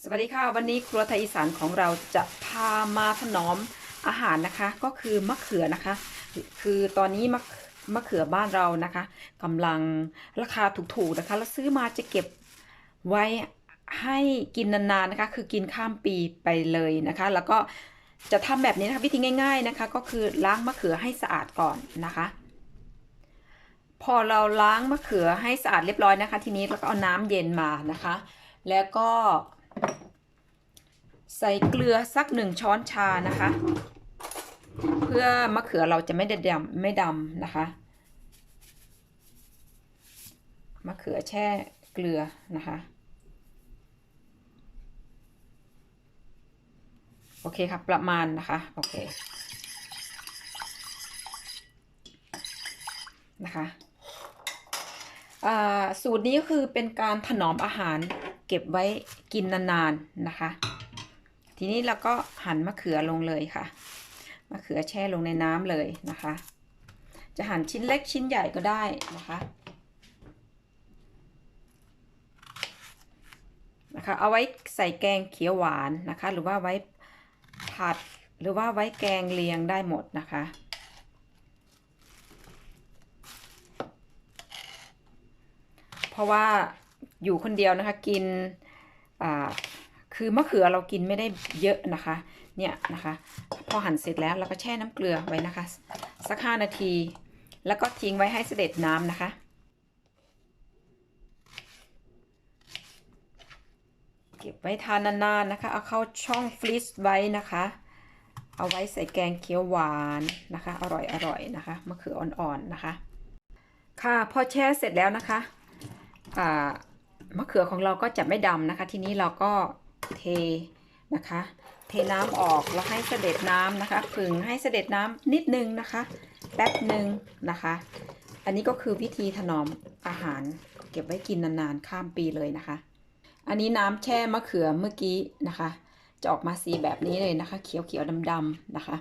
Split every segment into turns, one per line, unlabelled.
สวัสดีค่ะ วันนี้ครัวไทยอีสานของเราจะพามาถนอมอาหารนะคะ ก็คือมะเขือนะคะ คือตอนนี้มะมะเขือบ้านเรานะคะกำลังราคาถูกๆนะคะแล้วซื้อมาจะเก็บไว้ให้กินนานๆนะคะ คือกินข้ามปีไปเลยนะคะ แล้วก็จะทำแบบนี้นะคะวิธีง่าย ๆนะคะ ก็คือล้างมะเขือให้สะอาดก่อนนะคะ พอเราล้างมะเขือให้สะอาดเรียบร้อยนะคะ ทีนี้เราก็เอาน้ำเย็นมานะคะ แล้วก็ ใส่เกลือสักหนึ่งช้อนชานะคะ เพื่อมะเขือเราจะไม่ดำไม่ดำนะคะ มะเขือแช่เกลือนะคะ โอเคครับประมาณนะคะ โอเคนะคะสูตรนี้ก็คือเป็นการถนอมอาหารเก็บไว้กินนานๆนะคะ ทีนี้เราก็หั่นมะเขือลงเลยค่ะ มะเขือแช่ลงในน้ำเลยนะคะ จะหั่นชิ้นเล็กชิ้นใหญ่ก็ได้นะคะนะคะเอาไว้ใส่แกงเขียวหวานนะคะ หรือว่าไว้ผัดหรือว่าไว้แกงเลียงได้หมดนะคะ เพราะว่าอยู่คนเดียวนะคะกินอ่า คือมะเขือเรากินไม่ได้เยอะนะคะ เนี่ยนะคะ พอหั่นเสร็จแล้วเราก็แช่น้ำเกลือไว้นะคะ สักห้านาที แล้วก็ทิ้งไว้ให้เสด็จน้ำนะคะ เก็บไว้ทานนานๆนะคะ เอาเข้าช่องฟรีซไว้นะคะ เอาไว้ใส่แกงเขียวหวานนะคะ อร่อยๆนะคะมะเขืออ่อนๆนะคะ ค่ะพอแช่เสร็จแล้วนะคะอ่ามะเขือของเราก็จะไม่ดำนะคะ ทีนี้เราก็ เทนะคะ เทน้ำออกแล้วให้เสด็จน้ำนะคะผึ่งให้เสด็จน้ำนิดนึงนะคะ แป๊บหนึ่งนะคะ อันนี้ก็คือวิธีถนอมอาหาร เก็บไว้กินนานๆข้ามปีเลยนะคะ อันนี้น้ำแช่มะเขือเมื่อกี้นะคะจะออกมาสีแบบนี้เลยนะคะ เขียวๆดำๆนะคะ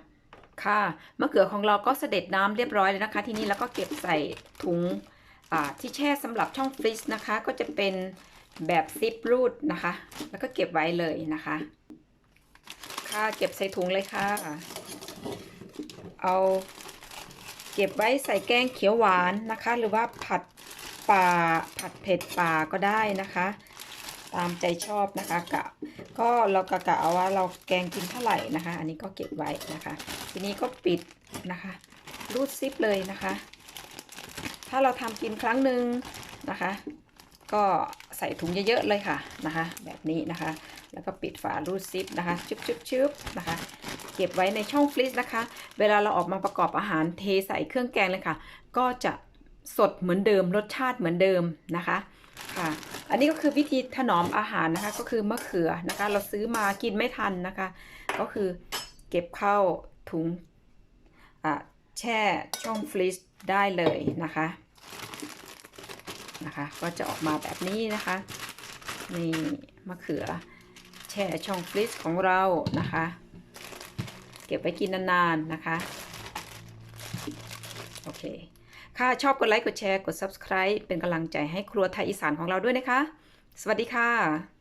ค่ะมะเขือของเราก็เสด็จน้ำเรียบร้อยเลยนะคะ ที่นี้เราก็เก็บใส่ถุงที่แช่สำหรับช่องฟรีซนะคะ ก็จะเป็น แบบซิปรูดนะคะ แล้วก็เก็บไว้เลยนะคะ ค่ะเก็บใส่ถุงเลยค่ะ เอาเก็บไว้ใส่แกงเขียวหวานนะคะ หรือว่าผัดป่าผัดเผ็ดป่าก็ได้นะคะ ตามใจชอบนะคะกะก็เรากะกะเอาว่าเราแกงกินเท่าไหร่นะคะ อันนี้ก็เก็บไว้นะคะ ทีนี้ก็ปิดนะคะ รูดซิปเลยนะคะ ถ้าเราทำกินครั้งหนึ่งนะคะ ก็ ใส่ถุงเยอะๆเลยค่ะนะคะ แบบนี้นะคะ แล้วก็ปิดฝารูดซิปนะคะชึบชึบชึบนะคะ เก็บไว้ในช่องฟรีซนะคะ เวลาเราออกมาประกอบอาหารเทใส่เครื่องแกงเลยค่ะ ก็จะสดเหมือนเดิมรสชาติเหมือนเดิมนะคะค่ะ อันนี้ก็คือวิธีถนอมอาหารนะคะ ก็คือมะเขือนะคะ เราซื้อมากินไม่ทันนะคะ ก็คือเก็บเข้าถุงอะแช่ช่องฟรีซได้เลยนะคะ นะคะ ก็จะออกมาแบบนี้นะคะนี่มะเขือแช่ช่องฟรีซของเรานะคะ เก็บไว้กินนานๆนะคะโอเคค่ะชอบกดไลค์กดแชร์กด subscribe เป็นกำลังใจให้ครัวไทยอีสานของเราด้วยนะคะ สวัสดีค่ะ